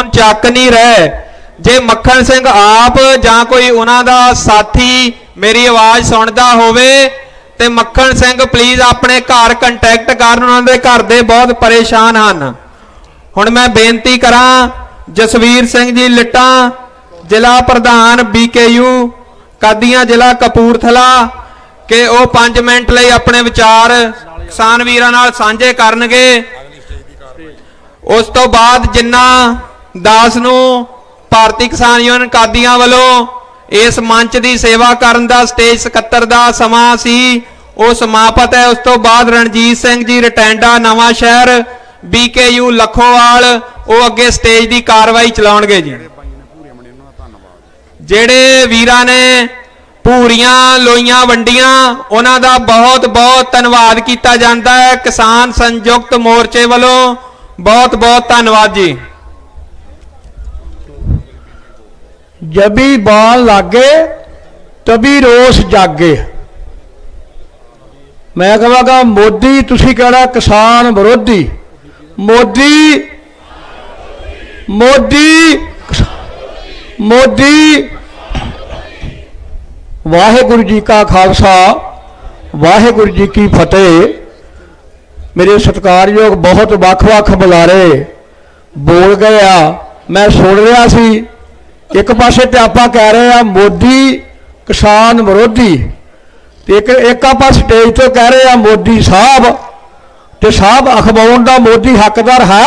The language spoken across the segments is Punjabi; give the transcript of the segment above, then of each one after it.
ਹੁਣ ਚੱਕ ਨਹੀਂ ਰਹੇ। ਜੇ ਮੱਖਣ ਸਿੰਘ ਆਪ ਜਾਂ ਕੋਈ ਉਹਨਾਂ ਦਾ ਸਾਥੀ ਮੇਰੀ ਆਵਾਜ਼ ਸੁਣਦਾ ਹੋਵੇ, ਤੇ ਮੱਖਣ ਸਿੰਘ ਪਲੀਜ਼ ਆਪਣੇ ਘਰ ਕੰਟੈਕਟ ਕਰਨ ਉਹਨਾਂ ਦੇ ਘਰ ਦੇ ਬਹੁਤ ਪਰੇਸ਼ਾਨ ਹਨ। ਹੁਣ ਮੈਂ ਬੇਨਤੀ ਕਰਾਂ, ਜਸਵੀਰ ਸਿੰਘ ਜੀ ਲਿੱਟਾਂ, ਜ਼ਿਲ੍ਹਾ ਪ੍ਰਧਾਨ ਬੀਕੇਯੂ ਕਾਦੀਆਂ ਜ਼ਿਲ੍ਹਾ ਕਪੂਰਥਲਾ, ਕਿ ਉਹ 5 ਮਿੰਟ ਲਈ ਆਪਣੇ ਵਿਚਾਰ ਕਿਸਾਨ ਵੀਰਾਂ ਨਾਲ ਸਾਂਝੇ ਕਰਨਗੇ। ਉਸ ਤੋਂ ਬਾਅਦ ਜਿੰਨਾ ਦਾਸ ਨੂੰ ਭਾਰਤੀ ਕਿਸਾਨ ਯੂਨੀਅਨ ਕਾਦੀਆਂ ਵੱਲੋਂ ਇਸ ਮੰਚ ਦੀ ਸੇਵਾ ਕਰਨ ਦਾ ਸਟੇਜ ਸਕੱਤਰ ਦਾ ਸਮਾਂ ਸੀ। ਉਹ ਸਮਾਪਤ ਹੈ। ਉਸ ਤੋਂ ਬਾਅਦ ਰਣਜੀਤ ਸਿੰਘ ਜੀ ਰਟੈਂਡਾ, ਨਵਾਂ ਸ਼ਹਿਰ ਬੀਕੇਯੂ ਲਖੋਵਾਲ, ਉਹ ਅੱਗੇ ਸਟੇਜ ਦੀ ਕਾਰਵਾਈ ਚਲਾਉਣਗੇ ਜੀ। ਜਿਹੜੇ ਵੀਰਾਂ ਨੇ ਪੂਰੀਆਂ ਲੋਈਆਂ, ਵੰਡੀਆਂ, ਉਹਨਾਂ ਦਾ ਬਹੁਤ ਬਹੁਤ ਧੰਨਵਾਦ ਕੀਤਾ ਜਾਂਦਾ ਹੈ। ਕਿਸਾਨ ਸੰਯੁਕਤ ਮੋਰਚੇ ਵੱਲੋਂ ਬਹੁਤ ਬਹੁਤ ਧੰਨਵਾਦ ਜੀ। ਜਬੀ ਬਾਲ ਲਾਗੇ, ਤਬੀ ਰੋਸ ਜਾਗੇ। ਮੈਂ ਕਹਾਂਗਾ, ਮੋਦੀ, ਤੁਸੀਂ ਕਿਹੜਾ ਕਿਸਾਨ ਵਿਰੋਧੀ। ਮੋਦੀ ਮੋਦੀ ਮੋਦੀ। ਵਾਹਿਗੁਰੂ ਜੀ ਕਾ ਖਾਲਸਾ, ਵਾਹਿਗੁਰੂ ਜੀ ਕੀ ਫਤਿਹ। ਮੇਰੇ ਸਤਿਕਾਰਯੋਗ ਬਹੁਤ ਵੱਖ-ਵੱਖ ਬੁਲਾਰੇ ਬੋਲ ਗਏ ਆ। ਮੈਂ ਸੁਣ ਰਿਹਾ ਸੀ। ਇੱਕ ਪਾਸੇ ਤੇ ਆਪਾਂ ਕਹਿ ਰਹੇ ਆ ਮੋਦੀ ਕਿਸਾਨ ਵਿਰੋਧੀ ਤੇ ਇੱਕ ਇੱਕ ਆਪਾਂ ਸਟੇਜ ਤੋਂ ਕਹਿ ਰਹੇ ਆ ਮੋਦੀ ਸਾਹਿਬ ਤੇ ਸਾਹਿਬ ਅਖਵਾਉਣ ਦਾ ਮੋਦੀ ਹੱਕਦਾਰ ਹੈ।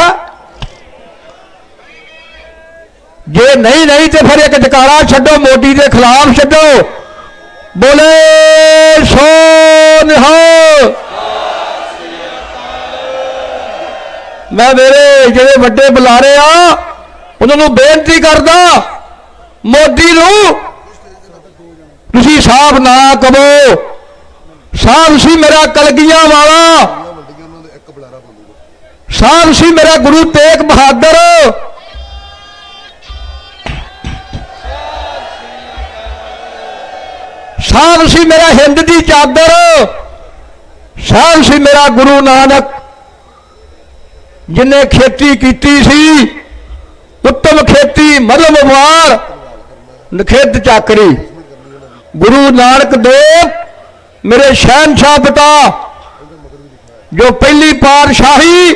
ਜੇ ਨਹੀਂ ਨਹੀਂ ਤੇ ਫਿਰ ਇੱਕ ਜਕਾਰਾ ਛੱਡੋ, ਮੋਦੀ ਦੇ ਖਿਲਾਫ ਛੱਡੋ। ਬੋਲੇ, ਸੋ ਨਿਹਾਲ। ਮੈਂ ਮੇਰੇ ਜਿਹੜੇ ਵੱਡੇ ਬੁਲਾਰੇ ਆ, ਉਹਨਾਂ ਨੂੰ ਬੇਨਤੀ ਕਰਦਾ ਮੋਦੀ ਨੂੰ ਤੁਸੀਂ ਸਾਫ਼ ਨਾ ਕਹੋ। ਸਾਫ਼ ਸੀ ਮੇਰਾ ਕਲਗੀਆਂ ਵਾਲਾ। ਸਾਹਿਬ ਸੀ ਮੇਰਾ ਗੁਰੂ ਤੇਗ ਬਹਾਦਰ। ਸਾਹਿਬ ਸੀ ਮੇਰਾ ਹਿੰਦ ਦੀ ਚਾਦਰ। ਸਾਹਿਬ ਸੀ ਮੇਰਾ ਗੁਰੂ ਨਾਨਕ। ਜਿਨੇ ਖੇਤੀ ਕੀਤੀ ਸੀ, ਉੱਤਮ ਖੇਤੀ ਮਰਮ ਵਾਰ। ਨਖੇਤ ਚਾਕਰੀ। ਗੁਰੂ ਨਾਨਕ ਦੇਵ, ਮੇਰੇ ਸ਼ਹਿਨशाह ਪਿਤਾ, ਜੋ ਪਹਿਲੀ ਪਾਤਸ਼ਾਹੀ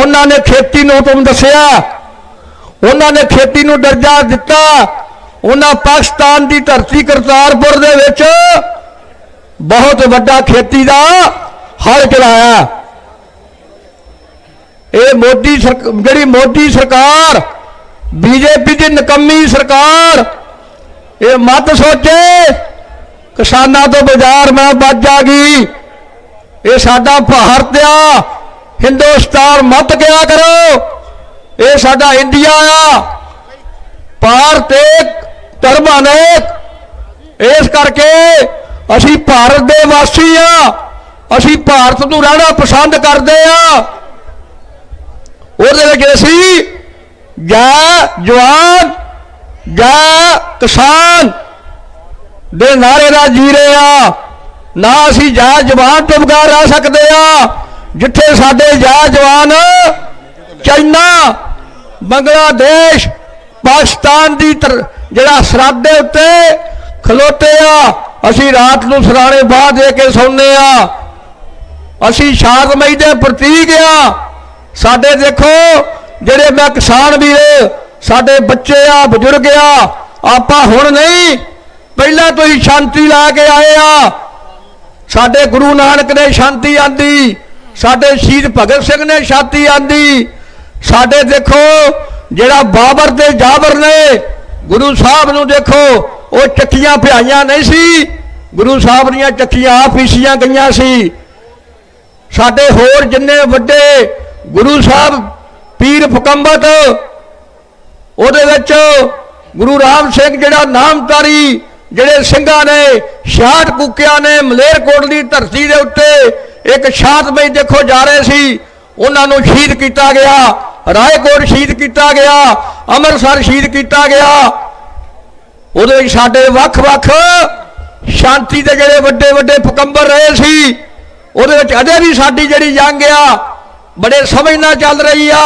ਉਹਨਾਂ ਨੇ ਖੇਤੀ ਨੂੰ ਤੁਮ ਦੱਸਿਆ, ਉਹਨਾਂ ਨੇ ਖੇਤੀ ਨੂੰ ਦਰਜਾ ਦਿੱਤਾ, ਉਹਨਾਂ ਪਾਕਿਸਤਾਨ ਦੀ ਧਰਤੀ ਕਰਤਾਰਪੁਰ ਦੇ ਵਿੱਚ ਬਹੁਤ ਵੱਡਾ ਖੇਤੀ ਦਾ ਹਲ ਚਲਾਇਆ। ਇਹ ਮੋਦੀ ਸਰਕ- ਜਿਹੜੀ ਮੋਦੀ ਸਰਕਾਰ ਬੀਜੇਪੀ ਦੀ ਨਕੰਮੀ ਸਰਕਾਰ। ਇਹ ਮਤ ਸੋਚੇ, ਕਿਸਾਨਾਂ ਤੋਂ ਬਾਜ਼ਾਰ ਮੈਂ ਵੱਜ ਜਾਗੀ ਇਹ ਸਾਡਾ ਭਾਰਤ ਆ, ਹਿੰਦੁਸਤਾਨ ਮਤ ਕਿਆ ਕਰੋ? ਇਹ ਸਾਡਾ ਇੰਡੀਆ ਆ। ਭਾਰਤ ਇੱਕ, ਧਰਮ ਅਨੇਕ। ਇਸ ਕਰਕੇ ਅਸੀਂ ਭਾਰਤ ਦੇ ਵਾਸੀ ਆ। ਅਸੀਂ ਭਾਰਤ ਨੂੰ ਰਹਿਣਾ ਪਸੰਦ ਕਰਦੇ ਆ। ਉਹਦੇ ਵਿੱਚ ਅਸੀਂ ਜੈ ਜਵਾਨ, ਜੈ ਕਿਸਾਨ ਦੇ ਨਾਰੇ ਦਾ ਜੀ ਰਹੇ ਆ। ਨਾ ਅਸੀਂ ਜੈ ਜਵਾਨ ਤੋਂ ਬਗੈਰ ਰਹਿ ਸਕਦੇ ਆ। ਜਿੱਥੇ ਸਾਡੇ ਜੈ ਜਵਾਨ ਚਾਈਨਾ, ਬੰਗਲਾਦੇਸ਼, ਪਾਕਿਸਤਾਨ ਦੀ ਤਰ- ਜਿਹੜਾ ਸਰਹੱਦ ਦੇ ਉੱਤੇ ਖਲੋਤੇ ਆ, ਅਸੀਂ ਰਾਤ ਨੂੰ ਸਰਾਣੇ ਬਾਹ ਦੇ ਕੇ ਸੌਂਦੇ ਆ। ਅਸੀਂ ਸ਼ਾਂਤਮਈ ਦੇ ਪ੍ਰਤੀਕ ਆ। ਸਾਡੇ ਦੇਖੋ ਜਿਹੜੇ ਮੈਂ ਕਿਸਾਨ ਵੀਰ, ਸਾਡੇ ਬੱਚੇ ਆ, ਬਜ਼ੁਰਗ ਆ, ਆਪਾਂ ਹੁਣ ਨਹੀਂ, ਪਹਿਲਾਂ ਤੋਂ ਹੀ ਸ਼ਾਂਤੀ ਲਾ ਕੇ ਆਏ ਆ। ਸਾਡੇ ਗੁਰੂ ਨਾਨਕ ਨੇ ਸ਼ਾਂਤੀ ਆਂਦੀ, ਸਾਡੇ ਸ਼ਹੀਦ ਭਗਤ ਸਿੰਘ ਨੇ ਸ਼ਾਂਤੀ ਆਂਦੀ। ਸਾਡੇ ਦੇਖੋ, ਜਿਹੜਾ ਬਾਬਰ ਤੇ ਜਾਬਰ ਨੇ, ਗੁਰੂ ਸਾਹਿਬ ਨੂੰ ਦੇਖੋ, ਉਹ ਚੱਕੀਆਂ ਭਿਆਈਆਂ ਨਹੀਂ ਸੀ। ਗੁਰੂ ਸਾਹਿਬ ਦੀਆਂ ਚੱਕੀਆਂ ਆ ਪੀਸੀਆਂ ਗਈਆਂ ਸੀ। ਸਾਡੇ ਹੋਰ ਜਿੰਨੇ ਵੱਡੇ ਗੁਰੂ ਸਾਹਿਬ ਪੀਰ ਫਕੰਬਤ, ਉਹਦੇ ਵਿੱਚ ਗੁਰੂ ਰਾਮ ਸਿੰਘ ਜਿਹੜਾ ਨਾਮਧਾਰੀ ਜਿਹੜੇ ਸਿੰਘਾਂ ਨੇ 66 ਕੁੱਕਿਆਂ ਨੇ ਮਲੇਰਕੋਟ ਦੀ ਧਰਤੀ ਦੇ ਉੱਤੇ ਇੱਕ ਸ਼ਾਂਤਮਈ ਦੇਖੋ ਜਾ ਰਹੇ ਸੀ, ਉਹਨਾਂ ਨੂੰ ਸ਼ਹੀਦ ਕੀਤਾ ਗਿਆ, ਰਾਏਕੋਟ ਸ਼ਹੀਦ ਕੀਤਾ ਗਿਆ, ਅੰਮ੍ਰਿਤਸਰ ਸ਼ਹੀਦ ਕੀਤਾ ਗਿਆ। ਉਹਦੇ ਵਿੱਚ ਸਾਡੇ ਵੱਖ-ਵੱਖ ਸ਼ਾਂਤੀ ਦੇ ਜਿਹੜੇ ਵੱਡੇ ਵੱਡੇ ਫਕੰਬਰ ਰਹੇ ਸੀ, ਉਹਦੇ ਵਿੱਚ ਅਜੇ ਵੀ ਸਾਡੀ ਜਿਹੜੀ ਜੰਗ ਆ ਬੜੇ ਸਮਝ ਨਾਲ ਚੱਲ ਰਹੀ ਆ।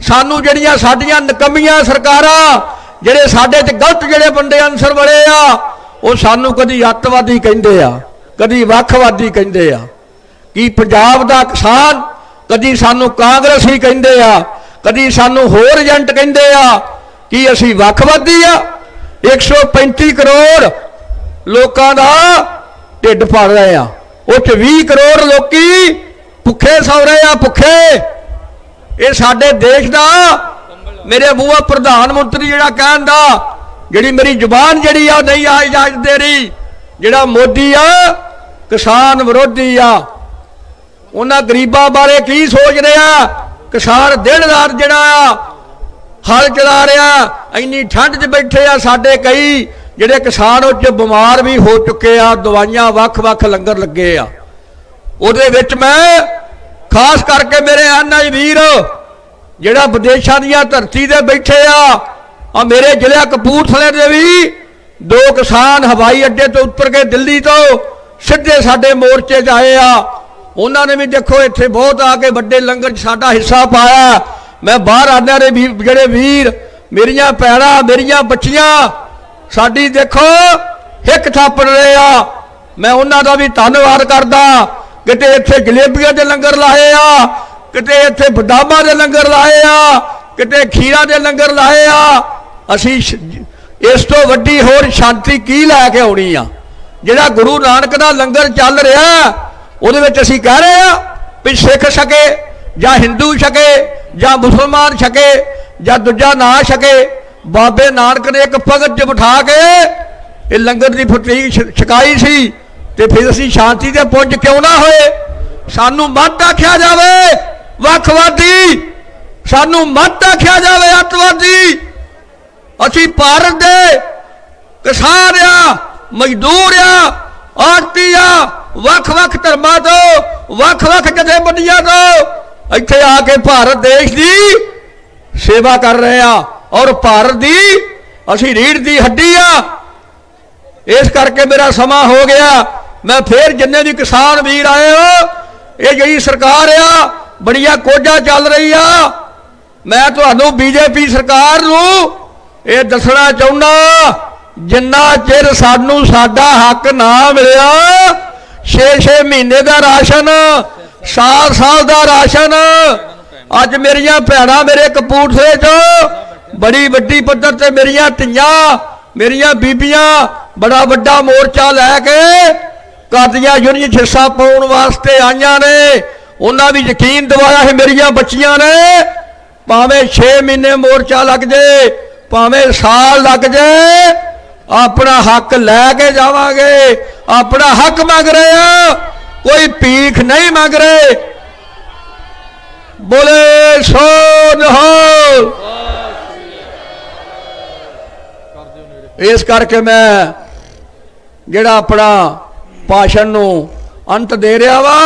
ਸਾਨੂੰ ਜਿਹੜੀਆਂ ਸਾਡੀਆਂ ਨਕਮੀਆਂ ਸਰਕਾਰਾਂ, ਜਿਹੜੇ ਸਾਡੇ 'ਚ ਗਲਤ ਜਿਹੜੇ ਬੰਦੇ ਅਨਸਰ ਬੜੇ ਆ, ਉਹ ਸਾਨੂੰ ਕਦੀ ਅੱਤਵਾਦੀ ਕਹਿੰਦੇ ਆ, ਕਦੀ ਵੱਖਵਾਦੀ ਕਹਿੰਦੇ ਆ। ਕੀ ਪੰਜਾਬ ਦਾ ਕਿਸਾਨ ਕਦੀ ਸਾਨੂੰ ਕਾਂਗਰਸੀ ਕਹਿੰਦੇ ਆ, ਕਦੀ ਸਾਨੂੰ ਹੋਰ ਏਜੰਟ ਕਹਿੰਦੇ ਆ, ਕੀ ਅਸੀਂ ਵੱਖਵਾਦੀ ਆ? 135 ਕਰੋੜ ਲੋਕਾਂ ਦਾ ਢਿੱਡ ਭਰ ਰਹੇ ਆ। ਉਹ ਚ 20 ਕਰੋੜ ਲੋਕੀ ਭੁੱਖੇ ਸੌ ਰਹੇ ਆ, ਭੁੱਖੇ। ਇਹ ਸਾਡੇ ਦੇਸ਼ ਦਾ ਮੇਰੇ ਬੂਆ ਪ੍ਰਧਾਨ ਮੰਤਰੀ ਜਿਹੜਾ ਕਹਿੰਦਾ ਜਿਹੜੀ ਮੇਰੀ ਜ਼ੁਬਾਨ ਜਿਹੜੀ ਆ ਨਹੀਂ ਆ ਇਜਾਜ਼ਤ ਦੇ ਰਹੀ, ਜਿਹੜਾ ਮੋਦੀ ਆ, ਕਿਸਾਨ ਵਿਰੋਧੀ ਆ। ਉਹਨਾਂ ਗਰੀਬਾਂ ਬਾਰੇ ਕੀ ਸੋਚ ਰਿਹਾ? ਕਿਸਾਨ ਦਿਨ ਰਾਤ ਜਿਹੜਾ ਆ, ਹਲ ਚਲਾ ਰਿਹਾ, ਇੰਨੀ ਠੰਡ 'ਚ ਬੈਠੇ ਆ ਸਾਡੇ ਕਈ, ਜਿਹੜੇ ਕਿਸਾਨ ਉਹ 'ਚ ਬਿਮਾਰ ਵੀ ਹੋ ਚੁੱਕੇ ਆ, ਦਵਾਈਆਂ ਵੱਖ-ਵੱਖ ਲੰਗਰ ਲੱਗੇ ਆ। ਉਹਦੇ ਵਿੱਚ ਮੈਂ, ਖਾਸ ਕਰਕੇ ਮੇਰੇ ਆਨਾਈ ਵੀਰ ਜਿਹੜਾ ਵਿਦੇਸ਼ਾਂ ਦੀਆਂ ਧਰਤੀ ਤੇ ਬੈਠੇ ਆ ਆ ਮੇਰੇ ਜ਼ਿਲ੍ਹਾ ਕਪੂਰਥਲੇ ਦੇ ਵੀ ਦੋ ਕਿਸਾਨ ਹਵਾਈ ਅੱਡੇ ਤੋਂ ਉੱਤਰ ਕੇ ਦਿੱਲੀ ਤੋਂ ਸਿੱਧੇ ਸਾਡੇ ਮੋਰਚੇ 'ਚ ਆਏ ਆ। ਉਹਨਾਂ ਨੇ ਵੀ ਦੇਖੋ, ਇੱਥੇ ਬਹੁਤ ਆ ਕੇ ਵੱਡੇ ਲੰਗਰ 'ਚ ਸਾਡਾ ਹਿੱਸਾ ਪਾਇਆ। ਮੈਂ ਬਾਹਰ ਆਦਿਆਂ ਦੇ ਵੀ, ਜਿਹੜੇ ਵੀਰ, ਮੇਰੀਆਂ ਭੈਣਾਂ, ਮੇਰੀਆਂ ਬੱਚੀਆਂ, ਸਾਡੀ ਦੇਖੋ ਹਿੱਕ ਥਾਪੜ ਰਹੇ ਆ। ਮੈਂ ਉਹਨਾਂ ਦਾ ਵੀ ਧੰਨਵਾਦ ਕਰਦਾ। ਕਿਤੇ ਇੱਥੇ ਜਲੇਬੀਆਂ ਦੇ ਲੰਗਰ ਲਾਏ ਆ, ਕਿਤੇ ਇੱਥੇ ਬਦਾਮਾਂ ਦੇ ਲੰਗਰ ਲਾਏ ਆ, ਕਿਤੇ ਖੀਰਾ ਦੇ ਲੰਗਰ ਲਾਏ ਆ, ਅਸੀਂ ਇਸ ਤੋਂ ਵੱਡੀ ਹੋਰ ਸ਼ਾਂਤੀ ਕੀ ਲੈ ਕੇ ਆਉਣੀ ਆ? ਜਿਹੜਾ ਗੁਰੂ ਨਾਨਕ ਦਾ ਲੰਗਰ ਚੱਲ ਰਿਹਾ, ਉਹਦੇ ਵਿੱਚ ਅਸੀਂ ਕਹਿ ਰਹੇ ਆ ਵੀ ਸਿੱਖ ਛਕੇ, ਜਾਂ ਹਿੰਦੂ ਛਕੇ, ਜਾਂ ਮੁਸਲਮਾਨ ਛਕੇ, ਜਾਂ ਦੂਜਾ ਨਾ ਛਕੇ, ਬਾਬੇ ਨਾਨਕ ਨੇ ਇੱਕ ਭਗਤ 'ਚ ਬਿਠਾ ਕੇ ਇਹ ਲੰਗਰ ਦੀ ਫਤੀਹ ਛ- ਛਕਾਈ ਸੀ। ਤੇ ਫਿਰ ਅਸੀਂ ਸ਼ਾਂਤੀ ਤੇ ਪੁੱਜ ਕਿਉਂ ਨਾ ਹੋਏ? ਸਾਨੂੰ ਮੱਤ ਆਖਿਆ ਜਾਵੇ, ਵੱਖਵਾਦੀ। ਸਾਨੂੰ ਮੱਤ ਆਖਿਆ ਜਾਵੇ, ਅੱਤਵਾਦੀ। ਅਸੀਂ ਭਾਰਤ ਦੇ ਕਿਸਾਨ ਆ, ਮਜ਼ਦੂਰ ਆ ਆਰਤੀ ਆ, ਵੱਖ-ਵੱਖ ਧਰਮਾਂ ਤੋਂ, ਵੱਖ-ਵੱਖ ਜਥੇਬੰਦੀਆਂ ਤੋਂ ਇੱਥੇ ਆ ਕੇ ਭਾਰਤ ਦੇਸ਼ ਦੀ ਸੇਵਾ ਕਰ ਰਹੇ ਆ ਔਰ ਭਾਰਤ ਦੀ ਅਸੀਂ ਰੀੜ ਦੀ ਹੱਡੀ ਆ। ਇਸ ਕਰਕੇ ਮੇਰਾ ਸਮਾਂ ਹੋ ਗਿਆ। ਮੈਂ ਫੇਰ ਜਿੰਨੇ ਵੀ ਕਿਸਾਨ ਵੀਰ ਆਏ ਹੋ, ਇਹ ਜਿਹੜੀ ਸਰਕਾਰ ਆ, ਬੜੀਆਂ ਕੋਝਾ ਚੱਲ ਰਹੀ ਆ। ਮੈਂ ਤੁਹਾਨੂੰ ਬੀਜੇਪੀ ਸਰਕਾਰ ਨੂੰ ਇਹ ਦੱਸਣਾ ਚਾਹੁੰਦਾ, ਜਿੰਨਾ ਚਿਰ ਸਾਨੂੰ ਸਾਡਾ ਹੱਕ ਨਾ ਮਿਲਿਆ 6-6 ਮਹੀਨੇ ਦਾ ਰਾਸ਼ਨ, ਸਾਲ-ਸਾਲ ਦਾ ਰਾਸ਼ਨ, ਅੱਜ ਮੇਰੀਆਂ ਭੈਣਾਂ ਮੇਰੇ ਕਪੂਰਥਲੇ 'ਚ ਬੜੀ ਵੱਡੀ ਪੱਧਰ ਤੇ ਮੇਰੀਆਂ ਧੀਆਂ, ਮੇਰੀਆਂ ਬੀਬੀਆਂ, ਬੜਾ ਵੱਡਾ ਮੋਰਚਾ ਲੈ ਕੇ ਕਾਦੀਆਂ ਯੂਨੀਅਨ ਹਿੱਸਾ ਪਾਉਣ ਵਾਸਤੇ ਆਈਆਂ ਨੇ? ਉਹਨਾਂ ਵੀ ਯਕੀਨ ਦਿਵਾਇਆ ਹੈ ਮੇਰੀਆਂ ਬੱਚੀਆਂ ਨੇ। ਭਾਵੇਂ 6 ਮਹੀਨੇ ਮੋਰਚਾ ਲੱਗ ਜੇ, ਭਾਵੇਂ ਸਾਲ ਲੱਗ ਜੇ, ਆਪਣਾ ਹੱਕ ਲੈ ਕੇ ਜਾਵਾਂਗੇ। ਆਪਣਾ ਹੱਕ ਮੰਗ ਰਹੇ ਆ ਕੋਈ ਭੀਖ ਨਹੀਂ ਮੰਗ ਰਹੇ। ਬੋਲੇ ਸੋ ਨਹੋ ਇਸ ਕਰਕੇ ਮੈਂ ਜਿਹੜਾ ਆਪਣਾ ਭਾਸ਼ਣ ਨੂੰ ਅੰਤ ਦੇ ਰਿਹਾ ਵਾ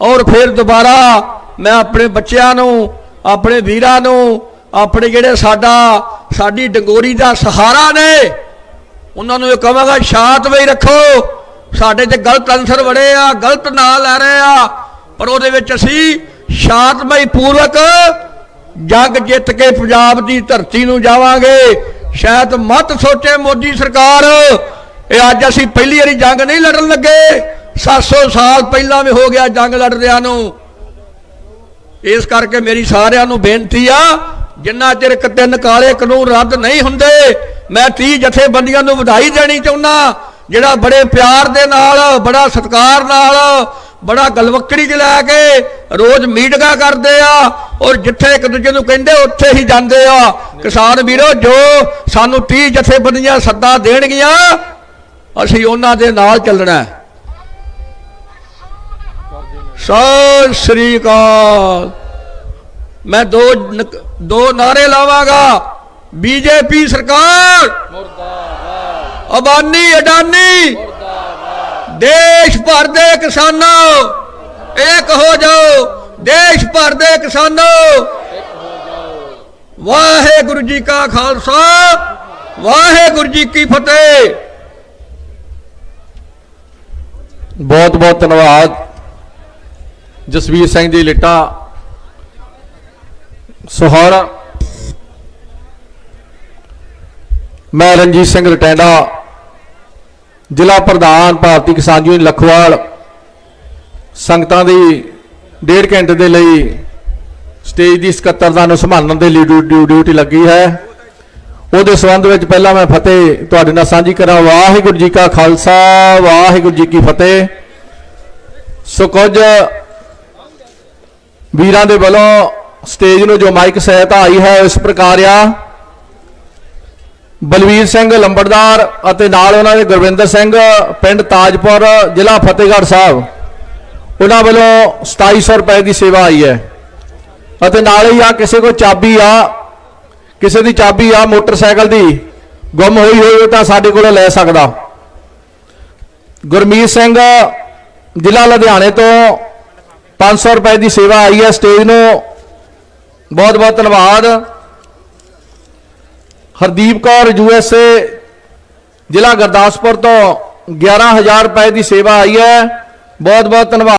ਔਰ ਫਿਰ ਦੁਬਾਰਾ ਮੈਂ ਆਪਣੇ ਬੱਚਿਆਂ ਨੂੰ, ਆਪਣੇ ਵੀਰਾਂ ਨੂੰ, ਆਪਣੇ ਜਿਹੜੇ ਸਾਡਾ, ਸਾਡੀ ਡੰਗੋਰੀ ਦਾ ਸਹਾਰਾ ਨੇ ਉਹਨਾਂ ਨੂੰ ਇਹ ਕਹਾਂਗਾ ਸ਼ਾਂਤਮਈ ਰੱਖੋ। ਸਾਡੇ ਤੇ ਗਲਤ ਅਨਸਰ ਵੜੇ ਆ, ਗਲਤ ਨਾਂ ਲੈ ਰਹੇ ਆ, ਪਰ ਉਹਦੇ ਵਿੱਚ ਅਸੀਂ ਸ਼ਾਂਤਮਈ ਪੂਰਵਕ ਜੰਗ ਜਿੱਤ ਕੇ ਪੰਜਾਬ ਦੀ ਧਰਤੀ ਨੂੰ ਜਾਵਾਂਗੇ। ਸ਼ਾਇਦ ਮਤ ਸੋਚੇ ਮੋਦੀ ਸਰਕਾਰ ਇਹ ਅੱਜ ਅਸੀਂ ਪਹਿਲੀ ਵਾਰੀ ਜੰਗ ਨਹੀਂ ਲੜਨ ਲੱਗੇ। 700 ਸਾਲ ਪਹਿਲਾਂ ਵੀ ਹੋ ਗਿਆ ਜੰਗ ਲੜਦਿਆਂ ਨੂੰ। ਇਸ ਕਰਕੇ ਮੇਰੀ ਸਾਰਿਆਂ ਨੂੰ ਬੇਨਤੀ ਆ, ਜਿੰਨਾ ਚਿਰ ਇੱਕ ਕਾਲੇ ਕਾਨੂੰਨ ਰੱਦ ਨਹੀਂ ਹੁੰਦੇ, ਮੈਂ 30 ਜਥੇਬੰਦੀਆਂ ਨੂੰ ਵਧਾਈ ਦੇਣੀ ਚਾਹੁੰਦਾ ਜਿਹੜਾ ਬੜੇ ਪਿਆਰ ਦੇ ਨਾਲ, ਬੜਾ ਸਤਿਕਾਰ ਨਾਲ, ਬੜਾ ਗਲਵੱਕੜੀ ਚ ਲੈ ਕੇ ਰੋਜ਼ ਮੀਟਿੰਗਾਂ ਕਰਦੇ ਆ, ਔਰ ਜਿੱਥੇ ਇੱਕ ਦੂਜੇ ਨੂੰ ਕਹਿੰਦੇ ਉੱਥੇ ਹੀ ਜਾਂਦੇ ਆ। ਕਿਸਾਨ ਵੀਰੋ, ਜੋ ਸਾਨੂੰ 30 ਜਥੇਬੰਦੀਆਂ ਸੱਦਾ ਦੇਣਗੀਆਂ ਅਸੀਂ ਉਹਨਾਂ ਦੇ ਨਾਲ ਚੱਲਣਾ ਸਤਿ ਸ੍ਰੀ ਅਕਾਲ। ਮੈਂ ਦੋ ਦੋ ਨਾਰੇ ਲਾਵਾਂਗਾ। ਬੀਜੇਪੀ ਸਰਕਾਰ। ਮੁਰਦਾਬਾਦ ਅਬਾਨੀ, ਅਡਾਨੀ। ਦੇਸ਼ ਭਰ ਦੇ ਕਿਸਾਨੋ, ਇੱਕ ਹੋ ਜਾਓ। ਦੇਸ਼ ਭਰ ਦੇ ਕਿਸਾਨੋ। ਵਾਹਿਗੁਰੂ ਜੀ ਕਾ ਖਾਲਸਾ। ਵਾਹਿਗੁਰੂ ਜੀ ਕੀ ਫਤਿਹ। ਬਹੁਤ ਬਹੁਤ ਧੰਨਵਾਦ। ਜਸਵੀਰ ਸਿੰਘ ਜੀ ਲਿਟਾ ਸੋ ਮੈਂ ਰਣਜੀਤ ਸਿੰਘ ਰਟੈਂਡਾ, ਜ਼ਿਲ੍ਹਾ ਪ੍ਰਧਾਨ ਭਾਰਤੀ ਕਿਸਾਨ ਯੂਨੀਅਨ ਲਖਵਾਲ, ਸੰਗਤਾਂ ਦੀ ਡੇਢ ਘੰਟੇ ਦੇ ਲਈ ਸਟੇਜ ਦੀ ਸਕੱਤਰਤਾ ਨੂੰ ਸੰਭਾਲਣ ਦੇ ਲਈ ਡਿਊ- ਡਿਊ- ਡਿਊਟੀ ਲੱਗੀ ਹੈ। ਉਹਦੇ ਸੰਬੰਧ ਵਿੱਚ ਪਹਿਲਾਂ ਮੈਂ ਫਤਿਹ ਤੁਹਾਡੇ ਨਾਲ ਸਾਂਝੀ ਕਰਾਂ। ਵਾਹਿਗੁਰੂ ਜੀ ਕਾ ਖਾਲਸਾ, ਵਾਹਿਗੁਰੂ ਜੀ ਕੀ ਫਤਿਹ। ਸੋ ਕੁਝ ਵੀਰਾਂ ਦੇ ਵੱਲੋਂ ਸਟੇਜ ਨੂੰ ਜੋ ਮਾਈਕ ਸਹਾਇਤਾ ਆਈ ਹੈ, ਇਸ ਪ੍ਰਕਾਰ ਆ। ਬਲਵੀਰ ਸਿੰਘ ਲੰਬੜਦਾਰ ਅਤੇ ਨਾਲ ਉਹਨਾਂ ਦੇ ਗੁਰਵਿੰਦਰ ਸਿੰਘ, ਪਿੰਡ ਤਾਜਪੁਰ, ਜ਼ਿਲ੍ਹਾ ਫਤਿਹਗੜ੍ਹ ਸਾਹਿਬ। ਉਹਨਾਂ ਵੱਲੋਂ 2700 ਰੁਪਏ ਦੀ ਸੇਵਾ ਆਈ ਹੈ। ਅਤੇ ਨਾਲ ਹੀ ਆ, ਕਿਸੇ ਕੋਲ ਚਾਬੀ ਆ ਕਿਸੇ ਦੀ ਚਾਬੀ ਆ ਮੋਟਰਸਾਈਕਲ ਦੀ, ਗੁੰਮ ਹੋਈ ਹੋਈ ਤਾਂ ਸਾਡੇ ਕੋਲੋਂ ਲੈ ਸਕਦਾ। ਗੁਰਮੀਤ ਸਿੰਘ ਜ਼ਿਲ੍ਹਾ ਲੁਧਿਆਣੇ ਤੋਂ 500 ਰੁਪਏ ਦੀ ਸੇਵਾ ਆਈ ਹੈ ਸਟੇਜ ਨੂੰ। ਬਹੁਤ ਬਹੁਤ ਧੰਨਵਾਦ। ਹਰਦੀਪ ਕੌਰ ਯੂਐਸਏ ਜ਼ਿਲ੍ਹਾ ਗੁਰਦਾਸਪੁਰ ਤੋਂ 11000 ਰੁਪਏ ਦੀ ਸੇਵਾ ਆਈ ਹੈ। ਬਹੁਤ ਬਹੁਤ ਧੰਨਵਾਦ।